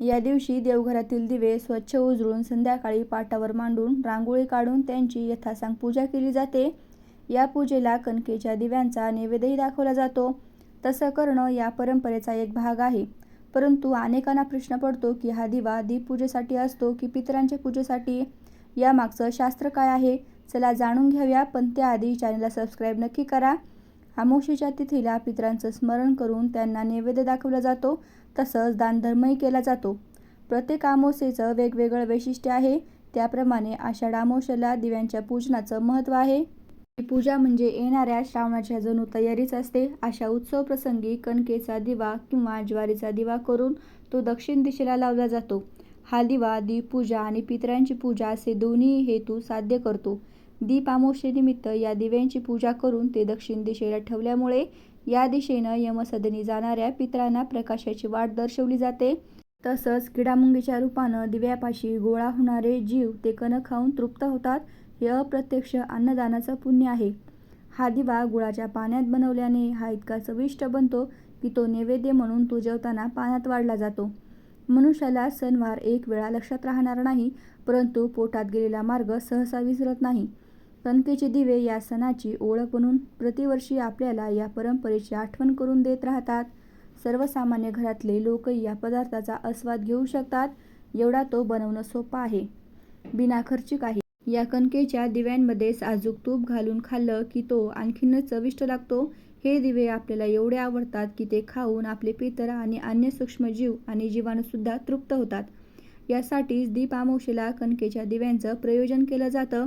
या दिवशी देवघरातील दिवे स्वच्छ उजळून संध्याकाळी पाटावर मांडून रांगोळी काढून त्यांची यथासांग पूजा केली जाते. या पूजेला कणकेच्या दिव्यांचा नैवेद्यही दाखवला जातो. तसं करणं या परंपरेचा एक भाग आहे. परंतु अनेकांना प्रश्न पडतो की हा दिवा दीपपूजेसाठी असतो की पितरांच्या पूजेसाठी? यामागचं शास्त्र काय आहे? चला जाणून घ्याव्या पण त्याआधी चॅनेलला सबस्क्राईब नक्की करा. अमावास्येच्या तिथीला पितरांचं स्मरण करून त्यांना नैवेद्य दाखवला जातो. तसंच दानधर्मही केला जातो. प्रत्येक अमावास्येचं वेगवेगळं वैशिष्ट्य आहे. त्याप्रमाणे आषाढ अमावास्येला दिव्यांच्या पूजनाचं महत्त्व आहे. ही पूजा म्हणजे येणाऱ्या श्रावणाच्या जणू तयारीच असते. अशा उत्सवप्रसंगी कणकेचा दिवा किंवा ज्वारीचा दिवा करून तो दक्षिण दिशेला लावला जातो. हा दिवा दीपपूजा आणि पितरांची पूजा असे दोन्ही हेतू साध्य करतो. दीप या दिव्यांची पूजा करून ते दक्षिण दिशेला ठेवल्यामुळे या दिशेनं यमसदनी जाणाऱ्या पितरांना प्रकाशाची वाट दर्शवली जाते. तसंच किडामुंगीच्या रूपानं दिव्यापाशी गोळा होणारे जीव ते कणक खाऊन तृप्त होतात. हे अप्रत्यक्ष अन्नदानाचं पुण्य आहे. हा दिवा गुळाच्या पाण्यात बनवल्याने हा इतका चविष्ट बनतो की तो नैवेद्य म्हणून तो जेवताना पाण्यात वाढला जातो. मनुष्याला सणवार एक वेळा लक्षात राहणार नाही, परंतु पोटात गेलेला मार्ग सहसा विसरत नाही. कणकेचे दिवे या सणाची ओळख बनून प्रतिवर्षी आपल्याला या परंपरेची आठवण करून देत राहतात. सर्वसामान्य घरातले लोक या पदार्थाचा आस्वाद घेऊ शकतात, एवढा तो बनवणं सोपा आहे. बिनाखर्चिक आहे. या कणकेच्या दिव्यांमध्ये साजूक तूप घालून खाल्लं की तो आणखीनच चविष्ट लागतो. हे दिवे आपल्याला एवढे आवडतात की ते खाऊन आपले पितर आणि अन्य सूक्ष्मजीव आणि जीवाणूसुद्धा तृप्त होतात. यासाठीच दीप कणकेच्या दिव्यांचं प्रयोजन केलं जातं.